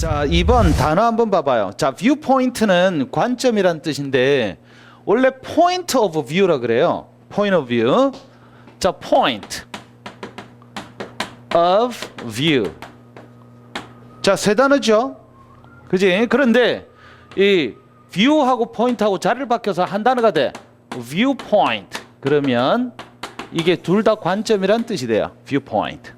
자, 2번 단어 한번 봐봐요. 자, viewpoint는 관점이란 뜻인데 원래 point of view라 그래요. point of view. 자, point of view. 자, 세 단어죠. 그지? 그런데 이 view하고 point하고 자리를 바뀌어서 한 단어가 돼. viewpoint. 그러면 이게 둘 다 관점이란 뜻이 돼요. viewpoint.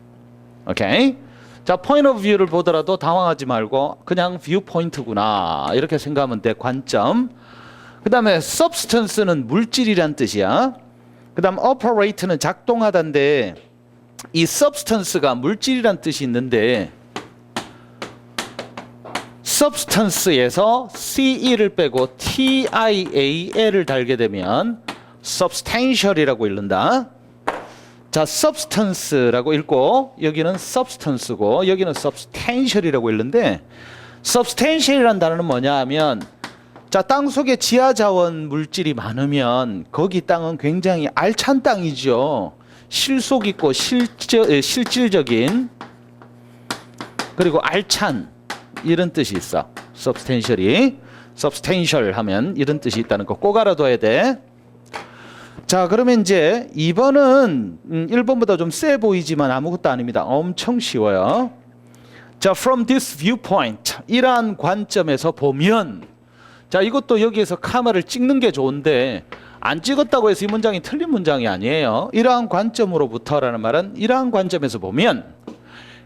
오케이? 자, point of view를 보더라도 당황하지 말고 그냥 viewpoint구나. 이렇게 생각하면 돼. 관점. 그다음에 substance는 물질이란 뜻이야. 그다음 operate는 작동하다인데 이 substance가 물질이란 뜻이 있는데 substance에서 ce를 빼고 tial을 달게 되면 substantial이라고 읽는다. 자, substance라고 읽고 여기는 substance고 여기는 substantial이라고 읽는데 substantial이라는 단어는 뭐냐 하면 자, 땅 속에 지하 자원 물질이 많으면 거기 땅은 굉장히 알찬 땅이죠. 실속 있고 에, 실질적인 그리고 알찬 이런 뜻이 있어. substantial이 substantial 하면 이런 뜻이 있다는 거 꼭 알아둬야 돼. 자, 그러면 이제 2번은 음, 1번보다 좀 세 보이지만 아무것도 아닙니다. 엄청 쉬워요. 자, from this viewpoint 이러한 관점에서 보면 자, 이것도 여기에서 카메라를 찍는 게 좋은데 안 찍었다고 해서 이 문장이 틀린 문장이 아니에요. 이러한 관점으로부터라는 말은 이러한 관점에서 보면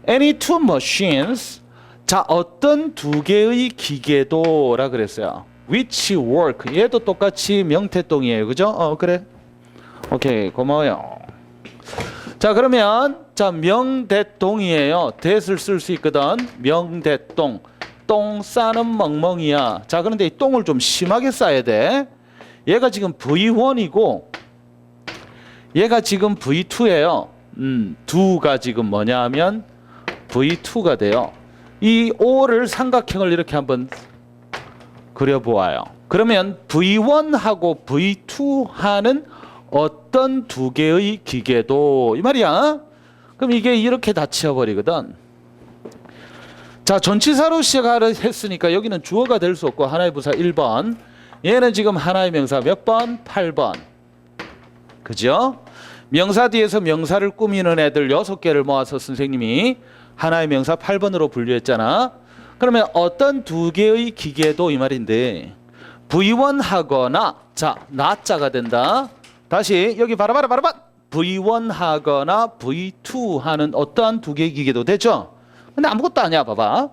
any two machines 자, 어떤 두 개의 기계도라 그랬어요. which work 얘도 똑같이 명태동이에요. 그죠? 어, 그래. 오케이. 고마워요. 자, 그러면 자, 명대동이에요. 대를 쓸수 있거든. 명대동. 똥 싸는 멍멍이야. 자, 그런데 이 똥을 좀 심하게 싸야 돼. 얘가 지금 V1이고 얘가 지금 V2예요. 음, 두가 지금 뭐냐 하면 V2가 돼요. 이 O를 삼각형을 이렇게 한번 그려 보아요. 그러면 V1하고 V2 하는 어떤 두 개의 기계도 이 말이야. 그럼 이게 이렇게 다 치워버리거든. 자, 전치사로 시작하려 했으니까 여기는 주어가 될 수 없고 하나의 부사 1번. 얘는 지금 하나의 명사 몇 번? 8번. 그죠? 명사 뒤에서 명사를 꾸미는 애들 6개를 모아서 선생님이 하나의 명사 8번으로 분류했잖아. 그러면 어떤 두 개의 기계도 이 말인데 V1 하거나 자, 나자가 된다. 다시 여기 바라바라 바라바 V1 하거나 V2 하는 어떠한 두 개의 기계도 되죠. 근데 아무것도 아니야. 봐봐.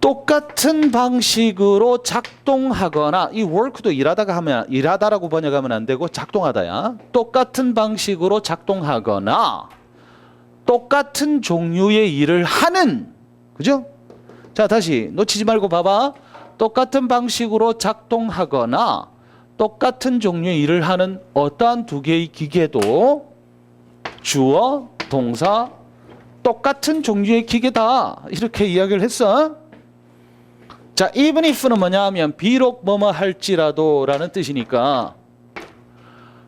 똑같은 방식으로 작동하거나 이 work도 일하다가 하면 일하다라고 번역하면 안 되고 작동하다야. 똑같은 방식으로 작동하거나 똑같은 종류의 일을 하는 그죠? 자, 다시 놓치지 말고 봐봐. 똑같은 방식으로 작동하거나 똑같은 종류의 일을 하는 어떠한 두 개의 기계도 주어, 동사 똑같은 종류의 기계다. 이렇게 이야기를 했어. 자, even if는 뭐냐 하면 비록 뭐뭐 할지라도 라는 뜻이니까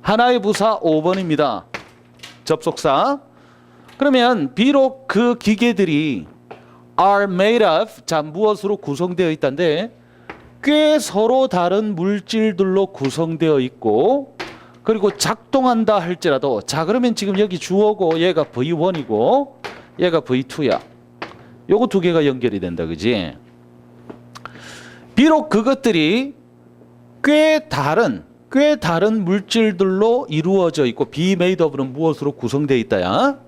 하나의 부사 5번입니다. 접속사. 그러면 비록 그 기계들이 are made of 자 무엇으로 구성되어 있다는데 꽤 서로 다른 물질들로 구성되어 있고 그리고 작동한다 할지라도 자 그러면 지금 여기 주어고 얘가 V1이고 얘가 V2야. 요거 두 개가 연결이 된다. 그지? 비록 그것들이 꽤 다른 꽤 다른 물질들로 이루어져 있고 of는 무엇으로 구성되어 있다야.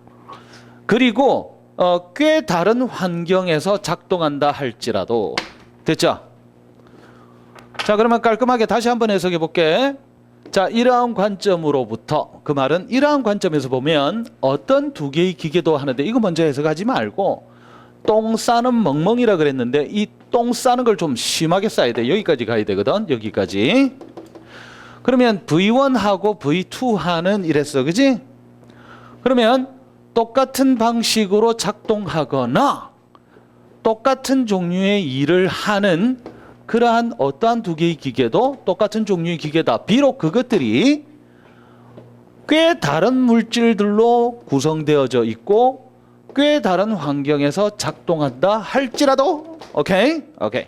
그리고 어, 꽤 다른 환경에서 작동한다 할지라도 됐죠? 자 그러면 깔끔하게 다시 한번 해석해 볼게. 자 이러한 관점으로부터 그 말은 이러한 관점에서 보면 어떤 두 개의 기계도 하는데 이거 먼저 해석하지 말고 똥 싸는 멍멍이라 그랬는데 이 똥 싸는 걸 좀 심하게 싸야 돼. 여기까지 가야 되거든. 여기까지. 그러면 V1하고 V2하는 이랬어. 그지? 그러면 똑같은 방식으로 작동하거나 똑같은 종류의 일을 하는 그러한 어떠한 두 개의 기계도 똑같은 종류의 기계다. 비록 그것들이 꽤 다른 물질들로 구성되어져 있고 꽤 다른 환경에서 작동한다 할지라도 오케이 오케이